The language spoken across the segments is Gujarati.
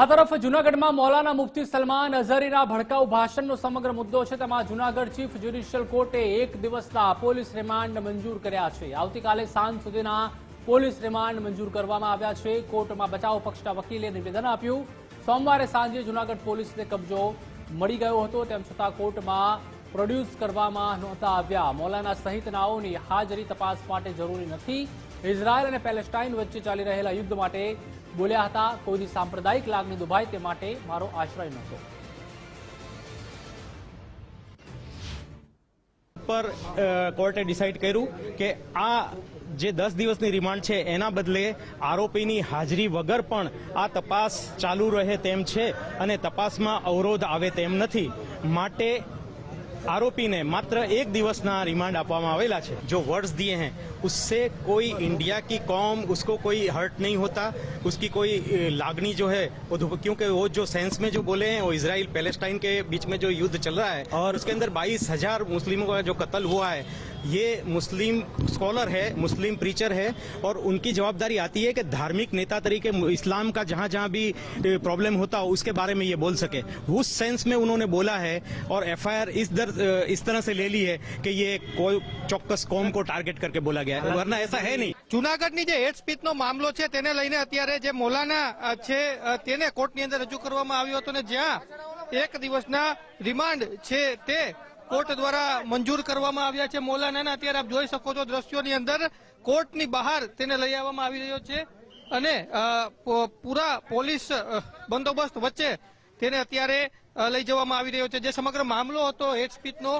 આ તરફ જૂનાગઢમાં મૌલાના મુફતી સલમાન અઝહરીના ભડકાઉ ભાષણનો સમગ્ર મુદ્દો છે. તેમાં જૂનાગઢ ચીફ જ્યુડિશિયલ કોર્ટે એક દિવસના પોલીસ રિમાન્ડ મંજૂર કર્યા છે. આવતીકાલે સાંજ સુધીના પોલીસ રિમાન્ડ મંજૂર કરવામાં આવ્યા છે. કોર્ટમાં બચાવ પક્ષના વકીલે નિવેદન આપ્યું. સોમવારે સાંજે જૂનાગઢ પોલીસને કબજો મળી ગયો હતો. તેમ છતાં કોર્ટમાં પ્રોડ્યુસ કરવામાં નહોતા આવ્યા. મૌલાના સહિતનાઓની હાજરી તપાસ માટે જરૂરી નથી. ઇઝરાયલ અને પેલેસ્ટાઇન વચ્ચે ચાલી રહેલા યુદ્ધ માટે બોલ્યા હતા કોઈની સાંપ્રદાયિક લાગણી દુભાય તે માટે મારો આશ્રય નહોતો. પર કોર્ટે ડિસાઇડ કર્યું કે આ જે દસ દિવસની રિમાન્ડ છે, એના બદલે આરોપીની હાજરી વગર પણ આ તપાસ ચાલુ રહે તેમ છે અને તપાસમાં અવરોધ આવે તેમ નથી. માટે आरोपी ने मात्र एक दिवसना रिमांड આપવામાં આવેલા છે जो वर्ड्स दिए हैं उससे कोई इंडिया की कौम उसको कोई हर्ट नहीं होता उसकी कोई अ, लागनी जो है वो धुप- क्योंकि वो जो सेंस में जो बोले हैं वो इसराइल पैलेस्टाइन के बीच में जो युद्ध चल रहा है और उसके अंदर बाईस हजार मुस्लिमों का जो कत्ल हुआ है ये मुस्लिम स्कॉलर है मुस्लिम प्रीचर है और उनकी जवाबदारी आती है कि धार्मिक नेता तरीके इस्लाम का जहां जहां भी प्रॉब्लम होता हो उसके बारे में ये बोल सके उस सेंस में उन्होंने बोला है और एफआईआर इस दर इस तरह से ले ली है कि ये कोई ચોક્કસ કોમ को टारगेट करके बोला गया है वरना ऐसा है नहीं જુનાગઢની જે હેડ સ્પીચનો મામલો છે તેને લઈને અત્યારે જે મોલાના અ, છે અ, તેને કોર્ટની અંદર રજૂ કરવામાં આવ્યો હતો ને જ્યાં એક દિવસના રિમાન્ડ છે તે કોર્ટ દ્વારા મંજૂર કરવામાં આવ્યા છે. મોલાનાના અત્યારે આપ જોઈ શકો છો દ્રશ્યોની અંદર કોર્ટની બહાર તેને લઈ આવવામાં આવી રહ્યો છે અને પૂરા પોલીસ બંદોબસ્ત વચ્ચે તેને અત્યારે લઈ જવામાં આવી રહ્યો છે. જે સમગ્ર મામલો હતો સ્પીચનો,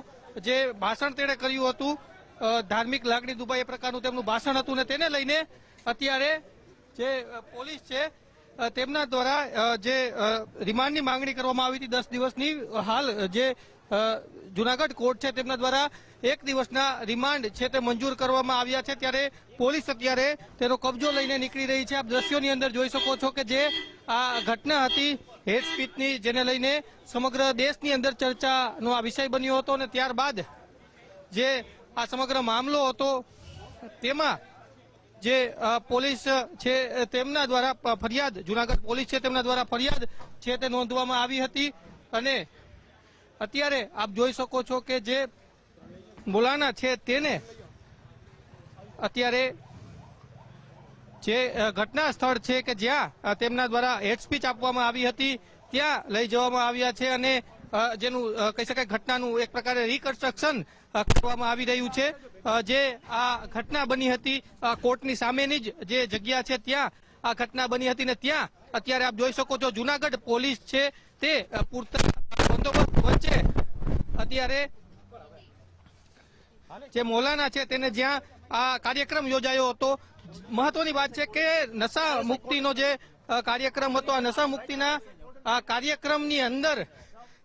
જે ભાષણ તેણે કર્યું હતું ધાર્મિક લાગણી દુભાઈ એ પ્રકારનું તેમનું ભાષણ હતું ને તેને લઈને અત્યારે જે પોલીસ છે તેમના દ્વારા જે રિમાન્ડની માંગણી કરવામાં આવી હતી દસ દિવસની હાલ જે જુનાગઢ કોર્ટ છે તેમના દ્વારા એક દિવસના રિમાન્ડ છે તે મંજૂર કરવામાં આવ્યા છે. ત્યારે પોલીસ અત્યારે તેનો કબજો લઈને નીકળી રહી છે. આપ દ્રશ્યોની અંદર જોઈ શકો છો કે જે આ ઘટના હતી, હેડ સ્પીચની, જેને લઈને સમગ્ર દેશની અંદર ચર્ચાનો આ વિષય બન્યો હતો અને ત્યારબાદ જે આ સમગ્ર મામલો હતો, તેમાં જે પોલીસ છે તેમના દ્વારા ફરિયાદ, જુનાગઢ પોલીસ છે, તેમના દ્વારા ફરિયાદ છે તે નોંધવામાં આવી હતી. અને અત્યારે આપ જોઈ શકો છો કે જે મોલાના છે તેને અત્યારે જે ઘટના સ્થળ છે કે જ્યાં તેમના દ્વારા હેડ સ્પીચ આપવામાં આવી હતી, ત્યાં લઈ જવામાં આવ્યા છે. અને જેનું કહી શકાય ઘટનાનું એક પ્રકારે રિકન્સ્ટ્રક્શન કરવામાં આવી રહ્યું છે. જે આ ઘટના બની હતી કોર્ટની સામેની જ જે જગ્યા છે ત્યાં, આ ઘટના બની હતી ને ત્યાં, અત્યારે આપ જોઈ શકો છો જુનાગઢ પોલીસ છે તે પૂરતા બંદોબસ્ત વચ્ચે અત્યારે જે મૌલાના છે તેને જ્યાં આ કાર્યક્રમ યોજાયો હતો. મહત્વની વાત છે કે નશા મુક્તિનો જે કાર્યક્રમ હતો, આ નશા મુક્તિના આ કાર્યક્રમની અંદર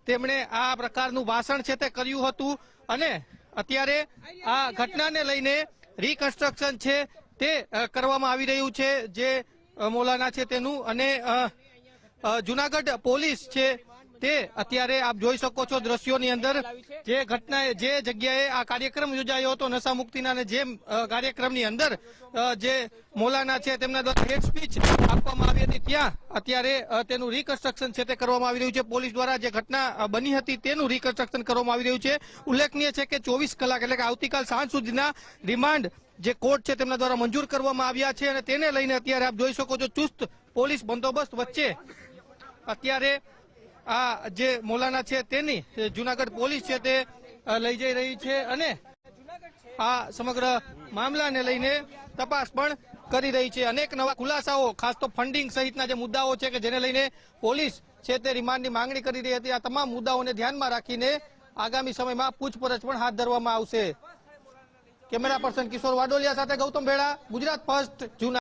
તેમણે આ પ્રકારનું ભાષણ છે તે કર્યું હતું અને અત્યારે આ ઘટનાને લઈને રિકન્સ્ટ્રક્શન છે તે કરવામાં આવી રહ્યું છે, જે મોલાના છે તેનું અને જુનાગઢ પોલીસ છે તે અત્યારે આપ જોઈ શકો છો દ્રશ્યોની અંદર જે ઘટના, જે જગ્યાએ આ કાર્યક્રમ યોજાયો હતો નશા મુક્તિના અને જે કાર્યક્રમની અંદર જે મૌલાના છે તેમના દ્વારા હેડ સ્પીચ આપવામાં આવી હતી. ત્યાં અત્યારે તેનું રિકન્સ્ટ્રક્શન છે તે કરવામાં આવી રહ્યું છે. પોલીસ દ્વારા જે ઘટના બની હતી તેનું રિકન્સ્ટ્રક્શન કરવામાં આવી રહ્યું છે. ઉલ્લેખનીય છે કે ચોવીસ કલાક એટલે કે આવતીકાલ સાંજ સુધીના રિમાન્ડ જે કોર્ટ છે તેમના દ્વારા મંજૂર કરવામાં આવ્યા છે અને તેને લઈને અત્યારે આપ જોઈ શકો છો ચુસ્ત પોલીસ બંદોબસ્ત વચ્ચે અત્યારે આ જે મૌલાના છે તેની જુનાગઢ પોલીસ છે તે લઈ જઈ રહી છે અને આ સમગ્ર મામલાને લઈને તપાસ પણ કરી રહી છે. અનેક નવા ખુલાસાઓ, ખાસ તો ફંડિંગ સહિતના જે મુદ્દાઓ છે કે જેને લઈને પોલીસ છે તે રિમાન્ડની માંગણી કરી રહી હતી. આ તમામ મુદ્દાઓને ધ્યાનમાં રાખીને આગામી સમયમાં પૂછપરછ પણ હાથ ધરવામાં આવશે. કેમેરા પર્સન કિશોર વાડોલિયા સાથે ગૌતમ ભેડા ગુજરાત ફર્સ્ટ જુના